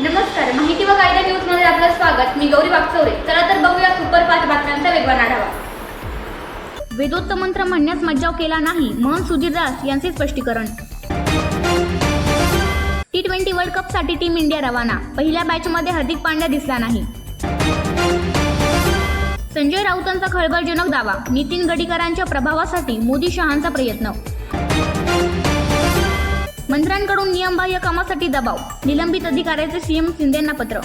नमस्कार माहिती व कायद्या दिवस म्हणजे आपलं स्वागत. मी गौरी वागचौरे चला तर बघूया सुपर फास्ट बातम्यांचा वेगवान आढावा. वेदोत्त मंत्र म्हणण्यास मज्जाव केला नाही म्हणून सुधीर दास यांचे स्पष्टीकरण. टी ट्वेंटी वर्ल्ड कपसाठी टीम इंडिया रवाना. पहिल्या बॅचमध्ये हार्दिक पांड्या दिसला नाही. संजय राऊतांचा खळबळजनक दावा. नितीन गडीकरांच्या प्रभावासाठी मोदी शहांचा प्रयत्न. मंत्र्यांकडून नियमबाह्य कामासाठी दबाव निलंबित अधिकाऱ्याचे सीएम शिंदेंना पत्र.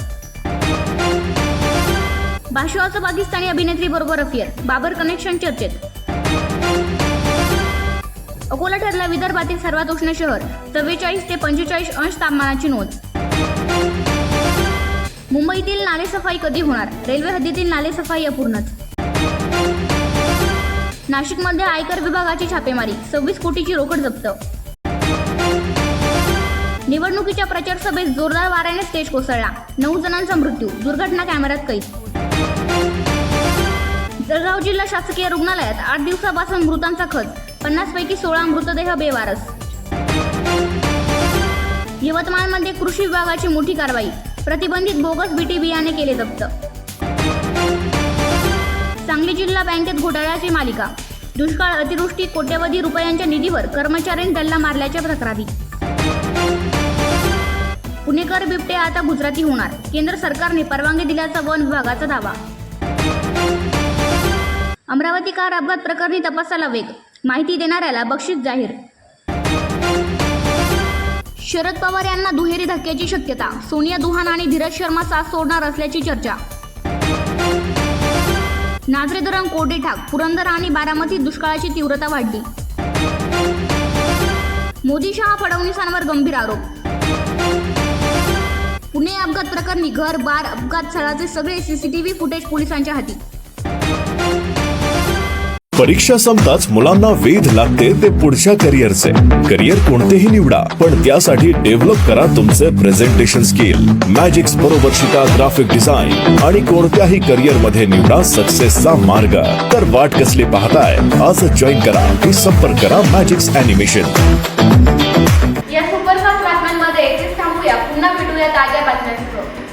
भाषवाचं पाकिस्तानी अभिनेत्री बरोबर अफियर बाबर कनेक्शन चर्चेत. अकोला ठरला विदर्भातील सर्वात उष्ण शहर चव्वेचाळीस ते पंचेचाळीस अंश तापमानाची नोंद. मुंबईतील नालेसफाई कधी होणार? रेल्वे हद्दीतील नालेसफाई अपूर्णच. नाशिकमध्ये आयकर विभागाची छापेमारी सव्वीस कोटीची रोकड जप्त. निवडणुकीच्या प्रचार सभेत जोरदार वाऱ्याने स्टेज कोसळला. नऊ जणांचा मृत्यू दुर्घटना कॅमेऱ्यात कैद. जळगाव जिल्हा शासकीय रुग्णालयात आठ दिवसापासून मृतांचा खच पन्नास पैकी सोळा मृतदेह बेवारस. यवतमाळमध्ये कृषी विभागाची मोठी कारवाई प्रतिबंधित बोगस बीटी बियाणे केले जप्त. सांगली जिल्हा बँकेत घोटाळ्याची मालिका दुष्काळ अतिवृष्टी कोट्यवधी रुपयांच्या निधीवर कर्मचाऱ्यांनी डल्ला मारल्याच्या तक्रारी. पुणेकर बिबटे आता गुजराती होणार. केंद्र सरकारने परवानगी दिल्याचा वन विभागाचा दावा. अमरावती कार अपघात प्रकरणी तपासाला वेग. माहिती देणाऱ्याला बक्षीस जाहीर. शरद पवार यांना दुहेरी धक्क्याची शक्यता. सोनिया दुहान आणि धीरज शर्मा साथ सोडणार असल्याची चर्चा. नाझरे धरण कोरडे ठाक. पुरंदर आणि बारामतीत दुष्काळाची तीव्रता वाढली. मोदी शहा फडणवीसांवर गंभीर आरोप. अपघात प्रकरणी घर बार अपघात स्थळाचे सगळे सीसीटीव्ही फुटेज पोलिसांच्या हाती. परीक्षा संपताच मुलांना वेध लागते ते पुढच्या करिअरचे. करिअर कोणतेही निवडा पण त्यासाठी डेव्हलप करा तुमचे प्रेझेंटेशन स्किल मॅजिक्स बरोबर शिका ग्राफिक डिझाईन आणि कोणत्याही करिअरमध्ये निवडा सक्सेसचा मार्ग. तर वाट कसली पाहताय? आज जॉईन करा की संपर्क करा मॅजिक्स अॅनिमेशन ताज्या बातम्यांसह